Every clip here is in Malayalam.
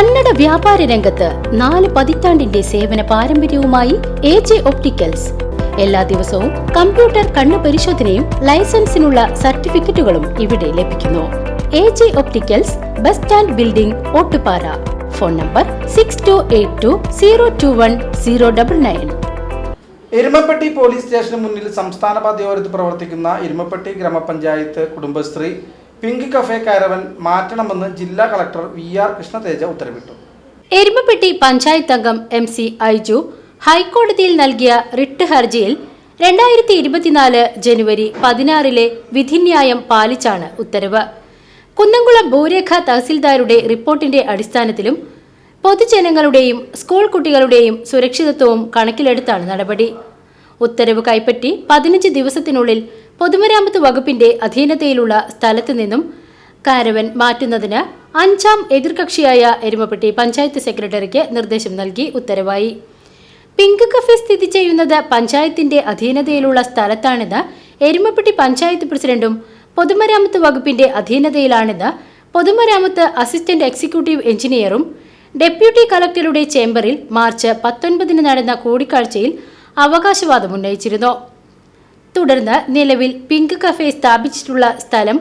കന്നഡ വ്യാപാര രംഗത്ത് നാല് പതിറ്റാണ്ടിന്റെ സേവന പാരമ്പര്യവുമായി എ ജെ ഒപ്റ്റിക്കൽസ്. എല്ലാ ദിവസവും കമ്പ്യൂട്ടർ കണ്ണു പരിശോധനയും ലൈസൻസിനുള്ള സർട്ടിഫിക്കറ്റുകളും ഇവിടെ ലഭിക്കുന്നു. A J opticals bus stand building Ottupara. Phone number six two eight two zero two one zero double nine Erumapetty police സ്റ്റേഷന് മുന്നിൽ സംസ്ഥാന പാതയോരത്ത് പ്രവർത്തിക്കുന്ന എരുമപ്പെട്ടി ഗ്രാമപഞ്ചായത്ത് കുടുംബശ്രീ പിങ്ക് കഫേ കാരവൻ മാറ്റണമെന്ന് ജില്ലാ കളക്ടർ വി ആർ കൃഷ്ണതേജ ഉത്തരവിട്ടു. എരുമപ്പെട്ടി പഞ്ചായത്ത് അംഗം എം സി ഐജു ഹൈക്കോടതിയിൽ നൽകിയ റിട്ട് ഹർജിയിൽ രണ്ടായിരത്തി ഇരുപത്തിനാല് ജനുവരി പതിനാറിലെ വിധിന്യായം പാലിച്ചാണ് ഉത്തരവ്. കുന്നംകുളം ഭൂരേഖ തഹസിൽദാരുടെ റിപ്പോർട്ടിന്റെ അടിസ്ഥാനത്തിലും പൊതുജനങ്ങളുടെയും സ്കൂൾ കുട്ടികളുടെയും സുരക്ഷിതത്വവും കണക്കിലെടുത്താണ് നടപടി. ഉത്തരവ് കൈപ്പറ്റി പതിനഞ്ച് ദിവസത്തിനുള്ളിൽ പൊതുമരാമത്ത് വകുപ്പിന്റെ അധീനതയിലുള്ള സ്ഥലത്തു നിന്നും കാരവൻ മാറ്റുന്നതിന് അഞ്ചാം എതിർകക്ഷിയായ എരുമപ്പെട്ടി പഞ്ചായത്ത് സെക്രട്ടറിക്ക് നിർദ്ദേശം നൽകി ഉത്തരവായി. പിങ്ക് കഫേ സ്ഥിതി ചെയ്യുന്നത് പഞ്ചായത്തിന്റെ അധീനതയിലുള്ള സ്ഥലത്താണെന്ന് എരുമപ്പെട്ടി പഞ്ചായത്ത് പ്രസിഡന്റും പൊതുമരാമത്ത് വകുപ്പിന്റെ അധീനതയിലാണെന്ന് പൊതുമരാമത്ത് അസിസ്റ്റന്റ് എക്സിക്യൂട്ടീവ് എഞ്ചിനീയറും ഡെപ്യൂട്ടി കളക്ടറുടെ ചേംബറിൽ മാർച്ച് പത്തൊൻപതിന് നടന്ന കൂടിക്കാഴ്ചയിൽ അവകാശവാദം ഉന്നയിച്ചിരുന്നു. തുടർന്ന് നിലവിൽ പിങ്ക് കഫേ സ്ഥാപിച്ചിട്ടുള്ള സ്ഥലം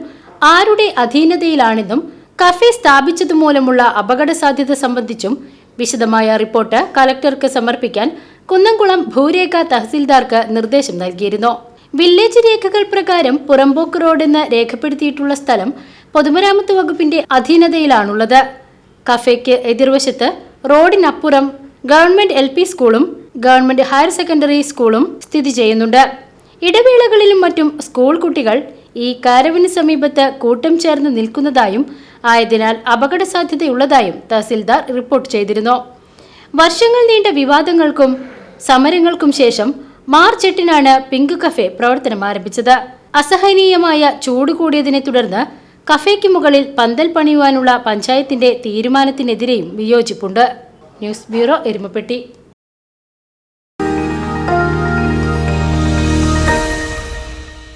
ആരുടെ അധീനതയിലാണെന്നും കഫേ സ്ഥാപിച്ചത് മൂലമുള്ള അപകട സാധ്യത സംബന്ധിച്ചും വിശദമായ റിപ്പോർട്ട് കലക്ടർക്ക് സമർപ്പിക്കാൻ കുന്നംകുളം ഭൂരേഖ തഹസിൽദാർക്ക് നിർദ്ദേശം നൽകിയിരുന്നു. വില്ലേജ് രേഖകൾ പ്രകാരം പുറമ്പോക്ക് എന്ന് രേഖപ്പെടുത്തിയിട്ടുള്ള സ്ഥലം പൊതുമരാമത്ത് വകുപ്പിന്റെ അധീനതയിലാണുള്ളത്. കഫേക്ക് എതിർവശത്ത് റോഡിനപ്പുറം ഗവൺമെന്റ് എൽ സ്കൂളും ഗവൺമെന്റ് ഹയർ സെക്കൻഡറി സ്കൂളും സ്ഥിതി ചെയ്യുന്നുണ്ട്. ഇടവേളകളിലും മറ്റും സ്കൂൾ കുട്ടികൾ ഈ കാരവിന് സമീപത്ത് കൂട്ടം ചേർന്ന് നിൽക്കുന്നതായും ആയതിനാൽ അപകട സാധ്യതയുള്ളതായും തഹസിൽദാർ റിപ്പോർട്ട് ചെയ്തിരുന്നു. വർഷങ്ങൾ നീണ്ട വിവാദങ്ങൾക്കും സമരങ്ങൾക്കും ശേഷം മാർച്ച് എട്ടിനാണ് പിങ്ക് കഫേ പ്രവർത്തനം ആരംഭിച്ചത്. അസഹനീയമായ ചൂട് കൂടിയതിനെ തുടർന്ന് കഫേക്ക് മുകളിൽ പന്തൽ പണിയുവാനുള്ള പഞ്ചായത്തിന്റെ തീരുമാനത്തിനെതിരെയും വിയോജിപ്പുണ്ട്. News bureau Erumapetty.